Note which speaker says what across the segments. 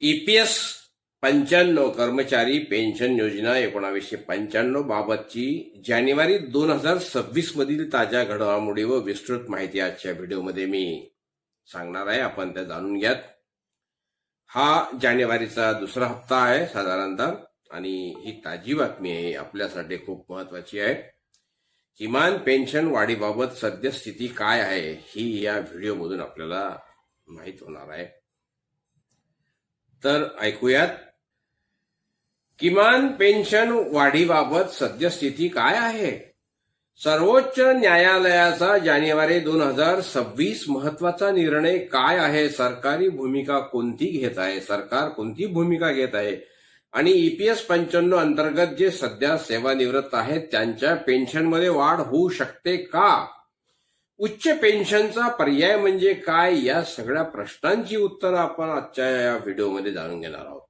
Speaker 1: EPS पंच्याण्णव कर्मचारी pension योजना एकोणावीसशे पंच्याण्णव बाबतची जानेवारी दोन हजार सव्वीस मधील ताज्या घडामोडी व विस्तृत माहिती आजच्या व्हिडिओमध्ये मी सांगणार आहे. आपण त्या जाणून घ्यात. हा जानेवारीचा दुसरा हप्ता आहे साधारणतः आणि ही ताजी बातमी आहे. आपल्यासाठी खूप महत्वाची आहे. किमान पेन्शन वाढीबाबत सद्यस्थिती काय आहे ही या व्हिडिओमधून आपल्याला माहीत होणार आहे. तर ऐकूयात. किमान पेन्शन वाढीबाबत सद्यस्थिती काय आहे? सर्वोच्च न्यायालयाचा जानेवारी दोन हजार सव्वीस महत्त्वाचा निर्णय काय आहे? सरकारी भूमिका कोणती घेत आहे? सरकार कोणती भूमिका घेत आहे? आणि ईपीएस पंच्याण्णव अंतर्गत जे सध्या सेवानिवृत्त आहेत त्यांच्या पेन्शनमध्ये वाढ होऊ शकते का? उच्च पेन्शनचा पर्याय म्हणजे काय? या सगळ्या प्रश्नांची उत्तरं आपण आजच्या या व्हिडिओमध्ये जाणून घेणार आहोत.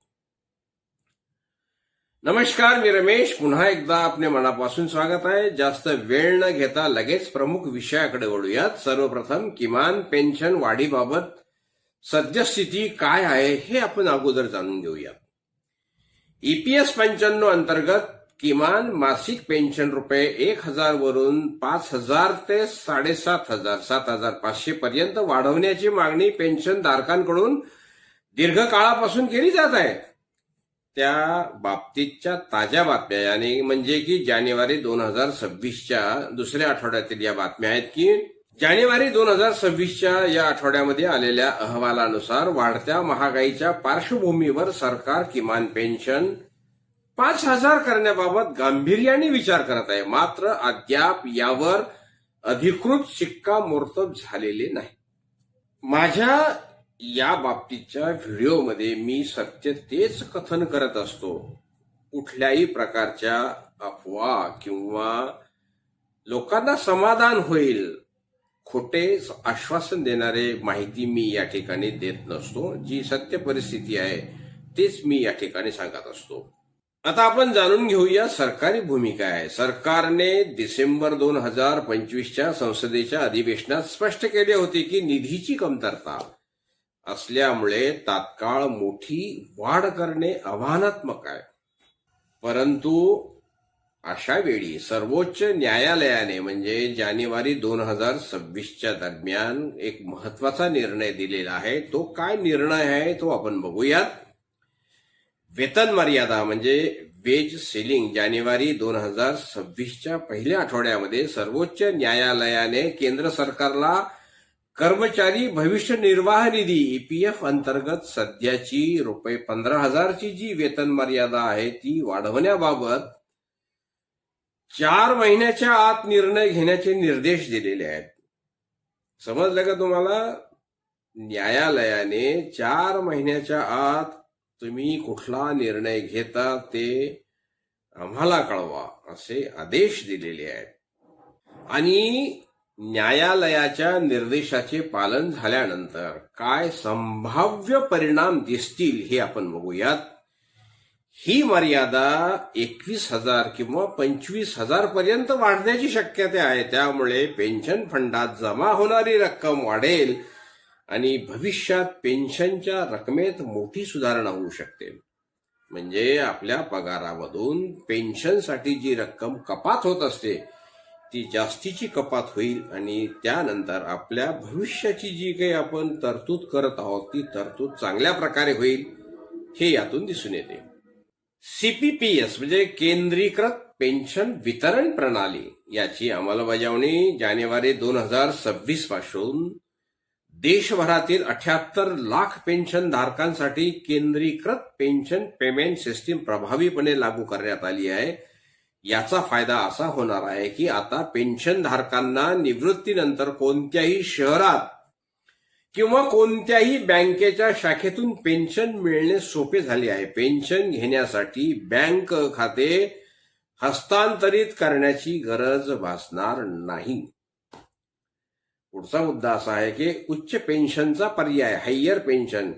Speaker 1: नमस्कार मी रमेश. पुन्हा एकदा आपले मनापासून स्वागत आहे. जास्त वेळ न घेता लगेच प्रमुख विषयाकडे वळूयात. सर्वप्रथम किमान पेन्शन वाढीबाबत सद्यस्थिती काय आहे हे आपण अगोदर जाणून घेऊया ईपीएस पंच्याण्णव अंतर्गत किमान मासिक पेन्शन रुपये एक हजार वरून पाच हजार ते साडेसात हजार सात हजार पाचशे पर्यंत वाढवण्याची मागणी पेन्शन धारकांकडून दीर्घकाळापासून केली जात आहे. त्या बाबतीतच्या ताज्या बातम्या आणि म्हणजे की जानेवारी दोन हजार सव्वीसच्या दुसऱ्या आठवड्यातील या बातम्या आहेत की जानेवारी दोन हजार सव्वीसच्या या आठवड्यामध्ये आलेल्या अहवालानुसार वाढत्या महागाईच्या पार्श्वभूमीवर सरकार किमान पेन्शन पाच हजार करण्याबाबत गांभीर्याने विचार करत आहे. मात्र अद्याप यावर अधिकृत शिक्कामोर्तब झालेले नाही. माझ्या या बाबतीच्या व्हिडिओमध्ये मी सत्य तेच कथन करत असतो. कुठल्याही प्रकारच्या अफवा किंवा लोकांना समाधान होईल खोटे आश्वासन देणारे माहिती मी या ठिकाणी देत नसतो. जी सत्य परिस्थिती आहे तेच मी या ठिकाणी सांगत असतो. आता आपण जाणून घेऊया सरकारी भूमिका आहे. सरकारने डिसेंबर दोन हजार पंचवीसच्या संसदेच्या अधिवेशनात स्पष्ट केले होते की निधीची कमतरता असल्यामुळे तात्काळ मोठी वाढ करणे आव्हानात्मक आहे. परंतु अशा वेळी सर्वोच्च न्यायालयाने म्हणजे जानेवारी दोन हजार सव्वीसच्या दरम्यान एक महत्त्वाचा निर्णय दिलेला आहे. तो काय निर्णय आहे तो आपण बघूयात. वेतन मर्यादा म्हणजे वेज सिलिंग जानेवारी दोन हजार सव्वीसच्या पहिल्या आठवड्यामध्ये सर्वोच्च न्यायालयाने केंद्र सरकारला कर्मचारी भविष्य निर्वाह निधी ईपीएफ अंतर्गत सध्याची रुपये पंधरा हजारची जी वेतन मर्यादा आहे ती वाढवण्याबाबत चार महिन्याच्या आत निर्णय घेण्याचे निर्देश दिलेले आहेत. समजलं का तुम्हाला? न्यायालयाने चार महिन्याच्या आत तुम्ही कुठला निर्णय घेता ते आम्हाला कळवा असे आदेश दिलेले आहेत. आणि न्यायालयाच्या निर्देशाचे पालन झाल्यानंतर काय संभाव्य परिणाम दिसतील हे आपण बघूयात. ही मर्यादा एकवीस हजार किंवा पंचवीस हजार पर्यंत वाढण्याची शक्यता आहे. त्यामुळे पेन्शन फंडात जमा होणारी रक्कम वाढेल. आणि भविष्यात पेन्शनच्या रकमेत मोठी सुधारणा होऊ शकते. म्हणजे आपल्या पगारामधून पेन्शनसाठी जी रक्कम कपात होत असते ती जास्तीची कपात होईल आणि त्यानंतर आपल्या भविष्याची जी काही आपण तरतूद करत आहोत ती तरतूद चांगल्या प्रकारे होईल हे यातून दिसून येते. सीपीपीएस म्हणजे केंद्रीकृत पेन्शन वितरण प्रणाली याची अंमलबजावणी जानेवारी दोन हजार सव्वीसपासून देशभरातील अठ्याहत्तर लाख पेन्शन धारकांसाठी केंद्रीकृत पेन्शन पेमेंट सिस्टीम प्रभावीपणे लागू करण्यात आली आहे. याचा फायदा असा होणार आहे की आता पेन्शन धारकांना निवृत्तीनंतर कोणत्याही शहरात किंवा कोणत्याही बँकेच्या शाखेतून पेन्शन मिळणे सोपे झाले आहे. पेन्शन घेण्यासाठी बँक खाते हस्तांतरित करण्याची गरज भासणार नाही. पुढचा मुद्दा असा आहे की उच्च पेन्शनचा पर्याय हायर पेन्शन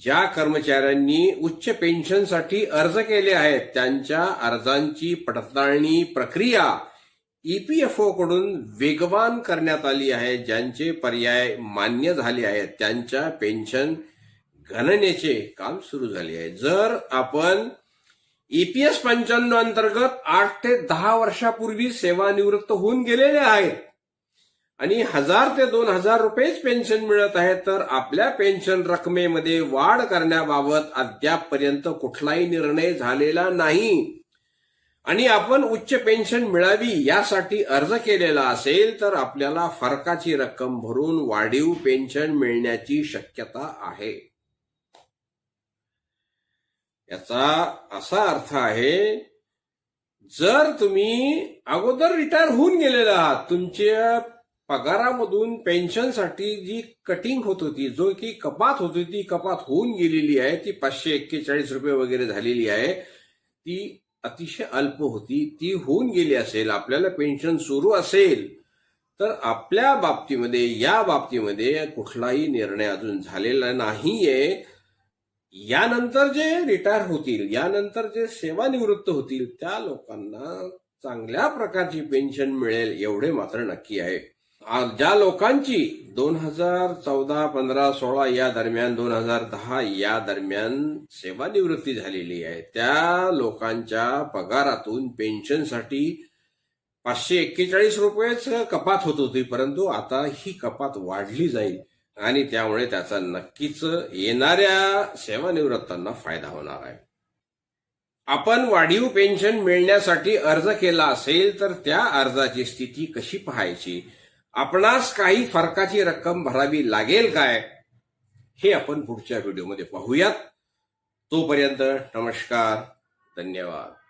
Speaker 1: ज्या कर्मचाऱ्यांनी उच्च पेन्शनसाठी अर्ज केले आहेत त्यांच्या अर्जांची पडताळणी प्रक्रिया ईपीएफओ कडून वेगवान करण्यात आली आहे ज्यांचे पर्याय मान्य झाले आहेत. त्यांच्या पेन्शन गणनेचे काम सुरू झाले आहे. जर आपण ईपीएस पंच्याण्णव अंतर्गत आठ ते दहा वर्षापूर्वी सेवानिवृत्त होऊन गेलेले आहेत आणि हजार ते दोन हजार रुपयेच पेन्शन मिळत आहे तर आपल्या पेन्शन रकमेमध्ये वाढ करण्याबाबत अद्यापपर्यंत कुठलाही निर्णय झालेला नाही. आणि आपण उच्च पेन्शन मिळावी यासाठी अर्ज केलेला असेल तर आपल्याला फरकाची रक्कम भरून वाढीव पेन्शन मिळण्याची शक्यता आहे. याचा असा अर्थ आहे जर तुम्ही अगोदर रिटायर होऊन गेलेला आहात तुमच्या पगारामधून पेन्शनसाठी जी कटिंग होत होती जो की कपात होती ती कपात होऊन गेलेली आहे ती पाचशे एक्केचाळीस रुपये वगैरे झालेली आहे ती अतिशय अल्प होती ती होऊन गेली असेल आपल्याला पेन्शन सुरू असेल तर आपल्या बाबतीमध्ये या बाबतीमध्ये कुठलाही निर्णय अजून झालेला नाहीये. यानंतर जे रिटायर होतील यानंतर जे सेवानिवृत्त होतील त्या लोकांना चांगल्या प्रकारची पेन्शन मिळेल एवढे मात्र नक्की आहे. ज्या लोकांची दोन हजार चौदा पंधरा सोळा या दरम्यान दोन हजार दहा या दरम्यान सेवानिवृत्ती झालेली आहे त्या लोकांच्या पगारातून पेन्शनसाठी पाचशे एक्केचाळीस रुपयेच कपात होत होती परंतु आता ही कपात वाढली जाईल आणि त्यामुळे त्याचा नक्कीच येणाऱ्या सेवानिवृत्तांना फायदा होणार आहे. आपण वाढीव पेन्शन मिळण्यासाठी अर्ज केला असेल तर त्या अर्जाची स्थिती कशी पाहायची? आपणास काही फरकाची रक्कम भरावी लागेल काय? हे आपण पुढच्या व्हिडिओमध्ये पाहूयात. तोपर्यंत नमस्कार धन्यवाद.